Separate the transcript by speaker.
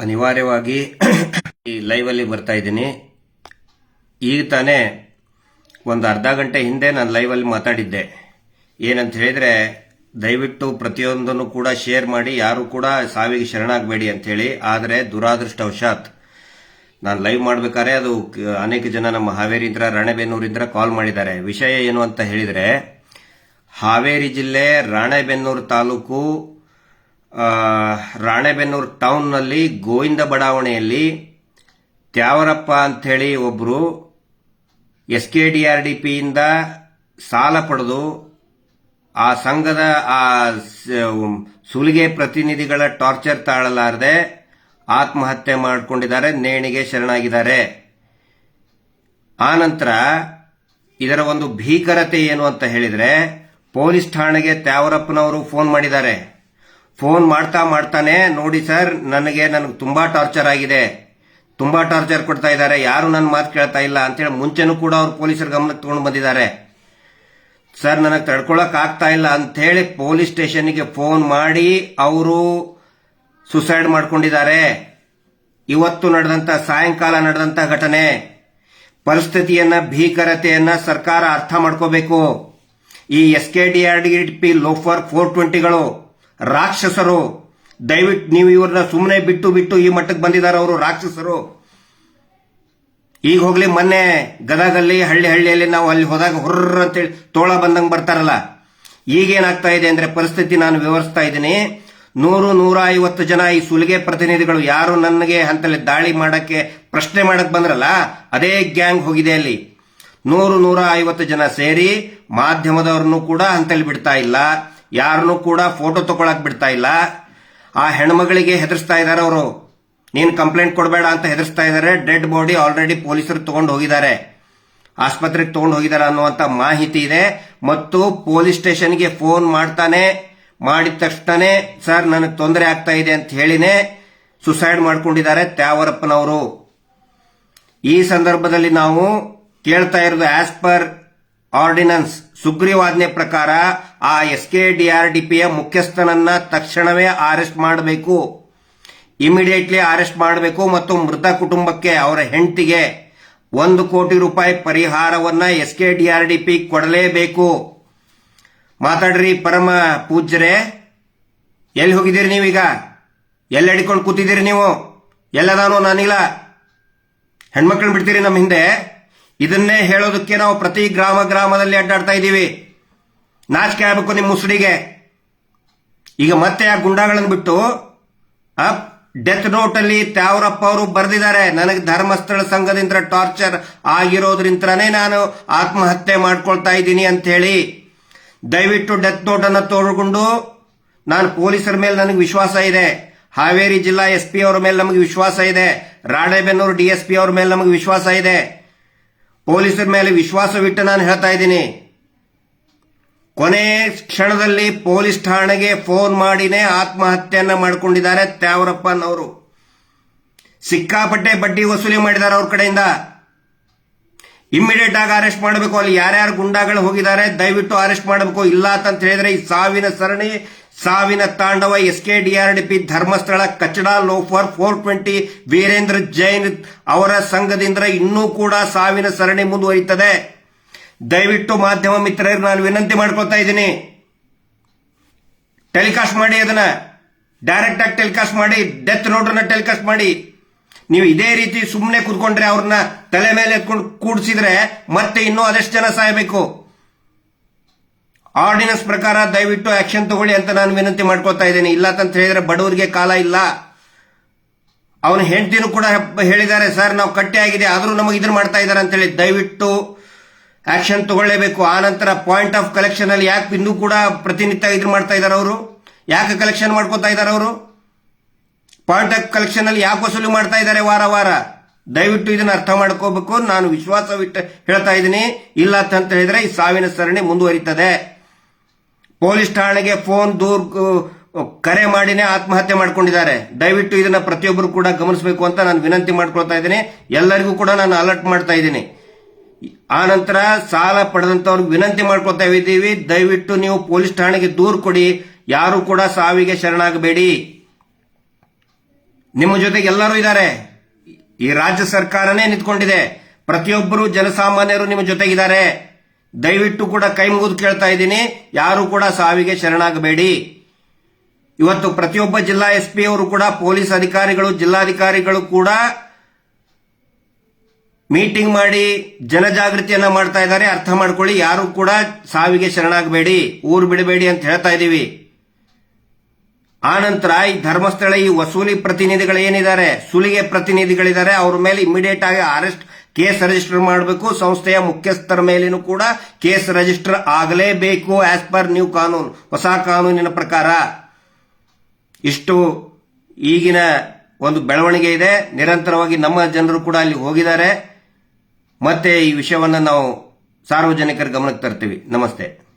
Speaker 1: ಅನಿವಾರ್ಯವಾಗಿ ಈ ಲೈವಲ್ಲಿ ಬರ್ತಾ ಇದ್ದೀನಿ. ಈಗ ತಾನೇ ಒಂದು ಅರ್ಧ ಗಂಟೆ ಹಿಂದೆ ನಾನು ಲೈವಲ್ಲಿ ಮಾತಾಡಿದ್ದೆ. ಏನಂತ ಹೇಳಿದ್ರೆ, ದಯವಿಟ್ಟು ಪ್ರತಿಯೊಂದನ್ನು ಕೂಡ ಶೇರ್ ಮಾಡಿ, ಯಾರು ಕೂಡ ಸಾವಿಗೆ ಶರಣಾಗಬೇಡಿ ಅಂತೇಳಿ ಆದರೆ ದುರಾದೃಷ್ಟವಶಾತ್ ನಾನು ಲೈವ್ ಮಾಡಬೇಕಾದ್ರೆ ಅದು ಅನೇಕ ಜನ ನಮ್ಮ ಹಾವೇರಿಯಿಂದ ರಾಣೆಬೆನ್ನೂರಿಂದ ಕಾಲ್ ಮಾಡಿದ್ದಾರೆ. ವಿಷಯ ಏನು ಅಂತ ಹೇಳಿದ್ರೆ, ಹಾವೇರಿ ಜಿಲ್ಲೆ ರಾಣೆಬೆನ್ನೂರು ತಾಲೂಕು ರಾಣೆಬೆನ್ನೂರು ಟೌನ್ನಲ್ಲಿ ಗೋವಿಂದ ಬಡಾವಣೆಯಲ್ಲಿ ತ್ಯಾವರಪ್ಪ ಅಂಥೇಳಿ ಒಬ್ಬರು S K D R D ಪಿಯಿಂದ ಸಾಲ ಪಡೆದು ಆ ಸಂಘದ ಆ ಸುಲಿಗೆ ಪ್ರತಿನಿಧಿಗಳ ಟಾರ್ಚರ್ ತಾಳಲಾರದೆ ಆತ್ಮಹತ್ಯೆ ಮಾಡಿಕೊಂಡಿದ್ದಾರೆ, ನೇಣಿಗೆ ಶರಣಾಗಿದ್ದಾರೆ. ಆನಂತರ ಇದರ ಒಂದು ಭೀಕರತೆ ಏನು ಅಂತ ಹೇಳಿದ್ರೆ, ಪೊಲೀಸ್ ಠಾಣೆಗೆ ತ್ಯಾವರಪ್ಪನವರು ಫೋನ್ ಮಾಡಿದ್ದಾರೆ. ಫೋನ್ ಮಾಡ್ತಾ ಮಾಡ್ತಾನೆ, ನೋಡಿ ಸರ್, ನನಗೆ ನನಗೆ ತುಂಬಾ ಟಾರ್ಚರ್ ಆಗಿದೆ. ತುಂಬಾ ಟಾರ್ಚರ್ ಕೊಡ್ತಾ ಇದ್ದಾರೆ. ಯಾರು ನನ್ನ ಮಾತು ಕೇಳ್ತಾ ಇಲ್ಲ. ಅಂತೇಳಿ ಮುಂಚೆನೂ ಕೂಡ ಅವ್ರು ಪೊಲೀಸರ ಗಮನಕ್ಕೆ ತಗೊಂಡು ಬಂದಿದ್ದಾರೆ. ಸರ್, ನನಗೆ ತಡ್ಕೊಳಕ್ ಆಗ್ತಾ ಇಲ್ಲ. ಅಂತ ಹೇಳಿ ಪೊಲೀಸ್ ಸ್ಟೇಷನ್ಗೆ ಫೋನ್ ಮಾಡಿ ಅವರು ಸುಸೈಡ್ ಮಾಡ್ಕೊಂಡಿದ್ದಾರೆ. ಇವತ್ತು ನಡೆದಂತ, ಸಾಯಂಕಾಲ ನಡೆದಂತ ಘಟನೆ. ಪರಿಸ್ಥಿತಿಯನ್ನ, ಭೀಕರತೆಯನ್ನ ಸರ್ಕಾರ ಅರ್ಥ ಮಾಡ್ಕೋಬೇಕು. ಈ S K D R D P loafer four ಟ್ವೆಂಟಿಗಳು ರಾಕ್ಷಸರು. ದಯವಿಟ್ಟು ನೀವು ಇವ್ರನ್ನ ಸುಮ್ಮನೆ ಬಿಟ್ಟು ಬಿಟ್ಟು ಈ ಮಟ್ಟಕ್ಕೆ ಬಂದಿದ್ದಾರೆ ಅವರು ರಾಕ್ಷಸರು. ಈಗ ಹೋಗ್ಲಿ, ಮೊನ್ನೆ ಗದಗಲ್ಲಿ ಹಳ್ಳಿ ಹಳ್ಳಿಯಲ್ಲಿ ನಾವು ಅಲ್ಲಿ ಹೋದಾಗ ಹುರ್ರ ಅಂತೇಳಿ ತೋಳ ಬಂದಂಗೆ ಬರ್ತಾರಲ್ಲ, ಈಗೇನಾಗ್ತಾ ಇದೆ ಅಂದ್ರೆ ಪರಿಸ್ಥಿತಿ ನಾನು ವಿವರಿಸ್ತಾ ಇದ್ದೀನಿ. ನೂರು ನೂರ ಐವತ್ತು ಜನ ಈ ಸುಲಿಗೆ ಪ್ರತಿನಿಧಿಗಳು ಯಾರು ನನಗೆ ಅಂತಲ್ಲಿ ದಾಳಿ ಮಾಡಕ್ಕೆ, ಪ್ರಶ್ನೆ ಮಾಡಕ್ ಬಂದ್ರಲ್ಲ, ಅದೇ ಗ್ಯಾಂಗ್ ಹೋಗಿದೆ ಅಲ್ಲಿ. ನೂರು ನೂರ ಐವತ್ತು ಜನ ಸೇರಿ ಮಾಧ್ಯಮದವ್ರನ್ನು ಕೂಡ ಅಂತಲ್ಲಿ ಬಿಡ್ತಾ ಇಲ್ಲ. ಯಾರನ್ನು ಕೂಡ ಫೋಟೋ ತಗೊಳಕ್ ಬಿಡ್ತಾ ಇಲ್ಲ. ಆ ಹೆಣ್ಮಗಳಿಗೆ ಹೆದರ್ಸ್ತಾ ಇದ್ದಾರೆ ಅವರು. ನೀನು ಕಂಪ್ಲೇಂಟ್ ಕೊಡಬೇಡ ಅಂತ ಹೆದರ್ಸ್ತಾ ಇದ್ದಾರೆ. ಡೆಡ್ ಬಾಡಿ ಆಲ್ರೆಡಿ ಪೊಲೀಸರು ತಗೊಂಡು ಹೋಗಿದ್ದಾರೆ. ಆಸ್ಪತ್ರೆಗೆ ತಗೊಂಡು ಹೋಗಿದ್ದಾರೆ ಅನ್ನುವಂತ ಮಾಹಿತಿ ಇದೆ. ಮತ್ತು ಪೊಲೀಸ್ ಸ್ಟೇಷನ್ಗೆ ಫೋನ್ ಮಾಡ್ತಾನೆ. ಮಾಡಿದ ತಕ್ಷಣನೇ, ಸರ್, ನನಗೆ ತೊಂದರೆ ಆಗ್ತಾ ಇದೆ ಅಂತ ಹೇಳಿನೇ ಸುಸೈಡ್ ಮಾಡ್ಕೊಂಡಿದ್ದಾರೆ ತ್ಯಾವರಪ್ಪನವರು. ಈ ಸಂದರ್ಭದಲ್ಲಿ ನಾವು ಕೇಳ್ತಾ ಇರೋದು ಆಸ್ ಪರ್ ಆರ್ಡಿನನ್ಸ್. ಸುಗ್ರೀವಾಜ್ಞೆ ಪ್ರಕಾರ ಆ S K D R D ಪಿಯ ಮುಖ್ಯಸ್ಥನನ್ನ ತಕ್ಷಣವೇ ಅರೆಸ್ಟ್ ಮಾಡಬೇಕು. ಇಮಿಡಿಯೇಟ್ಲಿ ಅರೆಸ್ಟ್ ಮಾಡಬೇಕು ಮತ್ತು ಮೃತ ಕುಟುಂಬಕ್ಕೆ ಅವರ ಹೆಂಡತಿಗೆ ಒಂದು ಕೋಟಿ ರೂಪಾಯಿ ಪರಿಹಾರವನ್ನ S K D R D P ಕೊಡಲೇಬೇಕು. ಮಾತಾಡ್ರಿ ಪರಮ ಪೂಜ್ಯರೇ. ಎಲ್ಲಿ ಹೋಗಿದ್ದೀರಿ ನೀವೀಗ? ಎಲ್ಲಿ ಅಡಿಕೊಂಡು ಕೂತಿದ್ದೀರಿ ನೀವು? ಎಲ್ಲದಾನೋ ನಾನಿಲ್ಲ ಹೆಣ್ಮಕ್ಳನ್ನ ಬಿಡ್ತೀರಿ ನಮ್ಮ ಹಿಂದೆ? ಇದನ್ನೇ ಹೇಳೋದಕ್ಕೆ ನಾವು ಪ್ರತಿ ಗ್ರಾಮ ಗ್ರಾಮದಲ್ಲಿ ಅಡ್ಡಾಡ್ತಾ ಇದ್ದೀವಿ. ನಾಚಿಕೆ ಆಗಬೇಕು ನಿಮ್ಮ ಮುಸುಡಿಗೆ. ಈಗ ಮತ್ತೆ ಆ ಗುಂಡಾಗಳನ್ನು ಬಿಟ್ಟು, ಆ, ಡೆತ್ ನೋಟ್ ಅಲ್ಲಿ ತ್ಯಾವರಪ್ಪ ಅವರು ಬರೆದಿದ್ದಾರೆ. ನನಗೆ ಧರ್ಮಸ್ಥಳ ಸಂಘದಿಂದ ಟಾರ್ಚರ್ ಆಗಿರೋದ್ರಿಂದನೇ ನಾನು ಆತ್ಮಹತ್ಯೆ ಮಾಡ್ಕೊಳ್ತಾ ಇದ್ದೀನಿ ಅಂತ ಹೇಳಿ, ದಯವಿಟ್ಟು ಡೆತ್ ನೋಟ್ ಅನ್ನು ತಗೊಂಡು ನಾನು ಪೊಲೀಸರ ಮೇಲೆ ನನಗೆ ವಿಶ್ವಾಸ ಇದೆ. ಹಾವೇರಿ ಜಿಲ್ಲಾ ಎಸ್ ಪಿ ಅವರ ಮೇಲೆ ನಮಗೆ ವಿಶ್ವಾಸ ಇದೆ. ರಾಣೆಬೆನ್ನೂರು ಡಿ ಎಸ್ ಪಿ ಅವರ ಮೇಲೆ ನಮಗೆ ವಿಶ್ವಾಸ ಇದೆ. ಪೊಲೀಸರ ಮೇಲೆ ವಿಶ್ವಾಸವಿಟ್ಟು ನಾನು ಹೇಳ್ತಾ ಇದ್ದೀನಿ. ಕೊನೆ ಕ್ಷಣದಲ್ಲಿ ಪೊಲೀಸ್ ಠಾಣೆಗೆ ಫೋನ್ ಮಾಡಿನೇ ಆತ್ಮಹತ್ಯೆಯನ್ನ ಮಾಡಿಕೊಂಡಿದ್ದಾರೆ ತ್ಯಾವರಪ್ಪನವರು ಸಿಕ್ಕಾಪಟ್ಟೆ ಬಡ್ಡಿ ವಸೂಲಿ ಮಾಡಿದ್ದಾರೆ ಅವ್ರ ಕಡೆಯಿಂದ. ಇಮ್ಮಿಡಿಯೇಟ್ ಆಗಿ ಅರೆಸ್ಟ್ ಮಾಡಬೇಕು. ಅಲ್ಲಿ ಯಾರ್ಯಾರು ಗುಂಡಾಗಳು ಹೋಗಿದ್ದಾರೆ, ದಯವಿಟ್ಟು ಅರೆಸ್ಟ್ ಮಾಡಬೇಕು. ಇಲ್ಲ ಅಂತ ಹೇಳಿದ್ರೆ ಈ ಸಾವಿನ ಸರಣಿ ಸಾವಿನ ತಾಂಡವ S K D R D P Dharmasthala ಕಚಡ loafer four twenty Veerendra Jain ಅವರ ಸಂಘದಿಂದ ಇನ್ನೂ ಕೂಡ ಸಾವಿನ ಸರಣಿ ಮುಂದುವರಿಯುತ್ತದೆ. ದಯವಿಟ್ಟು ಮಾಧ್ಯಮ ಮಿತ್ರರಿಗೆ ನಾನು ವಿನಂತಿ ಮಾಡ್ಕೊಳ್ತಾ ಇದ್ದೀನಿ. ಟೆಲಿಕಾಸ್ಟ್ ಮಾಡಿ ಅದನ್ನ. ಡೈರೆಕ್ಟ್ ಆಗಿ ಟೆಲಿಕಾಸ್ಟ್ ಮಾಡಿ, ಡೆತ್ ನೋಟನ್ನ ಟೆಲಿಕಾಸ್ಟ್ ಮಾಡಿ. ನೀವು ಇದೇ ರೀತಿ ಸುಮ್ಮನೆ ಕೂತ್ಕೊಂಡ್ರೆ ಅವ್ರನ್ನ ತಲೆ ಮೇಲೆ ಎತ್ಕೊಂಡು ಕೂಡಿಸಿದ್ರೆ ಮತ್ತೆ ಇನ್ನೂ ಅದೆಷ್ಟು ಜನ ಸಾಯಬೇಕು? ಆರ್ಡಿನೆನ್ಸ್ ಪ್ರಕಾರ ದಯವಿಟ್ಟು ಆಕ್ಷನ್ ತಗೊಳ್ಳಿ ಅಂತ ನಾನು ವಿನಂತಿ ಮಾಡ್ಕೊತಾ ಇದ್ದೀನಿ. ಇಲ್ಲ ಅಂತ ಹೇಳಿದ್ರೆ ಬಡವರಿಗೆ ಕಾಲ ಇಲ್ಲ. ಅವನ ಹೆಂಡತಿನೂ ಕೂಡ ಹೇಳಿದ್ದಾರೆ, ಸರ್, ನಾವು ಕಟ್ಟಿ ಆಗಿದೆ, ಆದರೂ ನಮಗೆ ಇದನ್ನ ಮಾಡ್ತಾ ಇದ್ದಾರೆ ಅಂತ ಹೇಳಿ ದಯವಿಟ್ಟು ಆಕ್ಷನ್ ತಗೊಳ್ಳೇಬೇಕು. ಆ ನಂತರ ಪಾಯಿಂಟ್ ಆಫ್ ಕಲೆಕ್ಷನ್ ಅಲ್ಲಿ ಯಾಕೆ ಇನ್ನೂ ಕೂಡ ಪ್ರತಿನಿತ್ಯ ಇದ್ರ ಮಾಡ್ತಾ ಇದ್ದಾರೆ ಅವರು? ಯಾಕೆ ಕಲೆಕ್ಷನ್ ಮಾಡ್ಕೋತಾ ಇದ್ದಾರೆ ಅವರು? ಪಾಯಿಂಟ್ ಆಫ್ ಕಲೆಕ್ಷನ್ ಅಲ್ಲಿ ಯಾಕೆ ವಸೂಲಿ ಮಾಡ್ತಾ ಇದ್ದಾರೆ ವಾರ ವಾರ? ದಯವಿಟ್ಟು ಇದನ್ನ ಅರ್ಥ ಮಾಡ್ಕೋಬೇಕು. ನಾನು ವಿಶ್ವಾಸವಿಟ್ಟು ಹೇಳ್ತಾ ಇದ್ದೀನಿ. ಇಲ್ಲ ಅಂತ ಹೇಳಿದ್ರೆ ಈ ಸಾವಿನ ಸರಣಿ ಮುಂದುವರಿತದೆ. ಪೊಲೀಸ್ ಠಾಣೆಗೆ ಫೋನ್ ದೂರ್ ಕರೆ ಮಾಡಿನೇ ಆತ್ಮಹತ್ಯೆ ಮಾಡ್ಕೊಂಡಿದ್ದಾರೆ. ದಯವಿಟ್ಟು ಇದನ್ನ ಪ್ರತಿಯೊಬ್ಬರು ಕೂಡ ಗಮನಿಸಬೇಕು ಅಂತ ನಾನು ವಿನಂತಿ ಮಾಡ್ಕೊಳ್ತಾ ಇದ್ದೀನಿ. ಎಲ್ಲರಿಗೂ ಕೂಡ ನಾನು ಅಲರ್ಟ್ ಮಾಡ್ತಾ ಇದ್ದೀನಿ. ಆ ನಂತರ ಸಾಲ ಪಡೆದಂತವ್ರಿಗೆ ವಿನಂತಿ ಮಾಡ್ಕೊಳ್ತಾ ಇದ್ದೀವಿ. ದಯವಿಟ್ಟು ನೀವು ಪೊಲೀಸ್ ಠಾಣೆಗೆ ದೂರು ಕೊಡಿ. ಯಾರು ಕೂಡ ಸಾವಿಗೆ ಶರಣಾಗಬೇಡಿ. ನಿಮ್ಮ ಜೊತೆಗೆ ಎಲ್ಲರೂ ಇದ್ದಾರೆ. ಈ ರಾಜ್ಯ ಸರ್ಕಾರನೇ ನಿಂತ್ಕೊಂಡಿದೆ. ಪ್ರತಿಯೊಬ್ಬರು ಜನಸಾಮಾನ್ಯರು ನಿಮ್ಮ ಜೊತೆಗಿದ್ದಾರೆ. ದಯವಿಟ್ಟು ಕೂಡ ಕೈ ಮುಗಿದು ಕೇಳ್ತಾ ಇದ್ದೀನಿ. ಯಾರು ಕೂಡ ಸಾವಿಗೆ ಶರಣಾಗಬೇಡಿ. ಇವತ್ತು ಪ್ರತಿಯೊಬ್ಬ ಜಿಲ್ಲಾ ಎಸ್ ಪಿ ಅವರು ಕೂಡ, ಪೊಲೀಸ್ ಅಧಿಕಾರಿಗಳು, ಜಿಲ್ಲಾಧಿಕಾರಿಗಳು ಕೂಡ ಮೀಟಿಂಗ್ ಮಾಡಿ ಜನಜಾಗೃತಿಯನ್ನ ಮಾಡ್ತಾ ಇದ್ದಾರೆ. ಅರ್ಥ ಮಾಡ್ಕೊಳ್ಳಿ, ಯಾರು ಕೂಡ ಸಾವಿಗೆ ಶರಣಾಗಬೇಡಿ. ಊರು ಬಿಡಬೇಡಿ ಅಂತ ಹೇಳ್ತಾ ಇದ್ದೀವಿ. ಆನಂತರ ಈ ಧರ್ಮಸ್ಥಳ ಈ ವಸೂಲಿ ಪ್ರತಿನಿಧಿಗಳು ಏನಿದ್ದಾರೆ ಸುಲಿಗೆ ಪ್ರತಿನಿಧಿಗಳಿದ್ದಾರೆ, ಅವ್ರ ಮೇಲೆ ಇಮಿಡಿಯೇಟ್ ಆಗಿ ಅರೆಸ್ಟ್ ಕೇಸ್ ರಿಜಿಸ್ಟರ್ ಮಾಡಬೇಕು. ಸಂಸ್ಥೆಯ ಮುಖ್ಯಸ್ಥರ ಮೇಲೇನು ಕೂಡ ಕೇಸ್ ರಿಜಿಸ್ಟರ್ ಆಗಲೇಬೇಕು ಆಸ್ ಪರ್ ನ್ಯೂ ಕಾನೂನು. ಹೊಸ ಕಾನೂನಿನ ಪ್ರಕಾರ. ಇಷ್ಟು ಈಗಿನ ಒಂದು ಬೆಳವಣಿಗೆ ಇದೆ. ನಿರಂತರವಾಗಿ ನಮ್ಮ ಜನರು ಕೂಡ ಅಲ್ಲಿ ಹೋಗಿದ್ದಾರೆ. ಮತ್ತೆ ಈ ವಿಷಯವನ್ನು ನಾವು ಸಾರ್ವಜನಿಕರ ಗಮನಕ್ಕೆ ತರ್ತೀವಿ. ನಮಸ್ತೆ.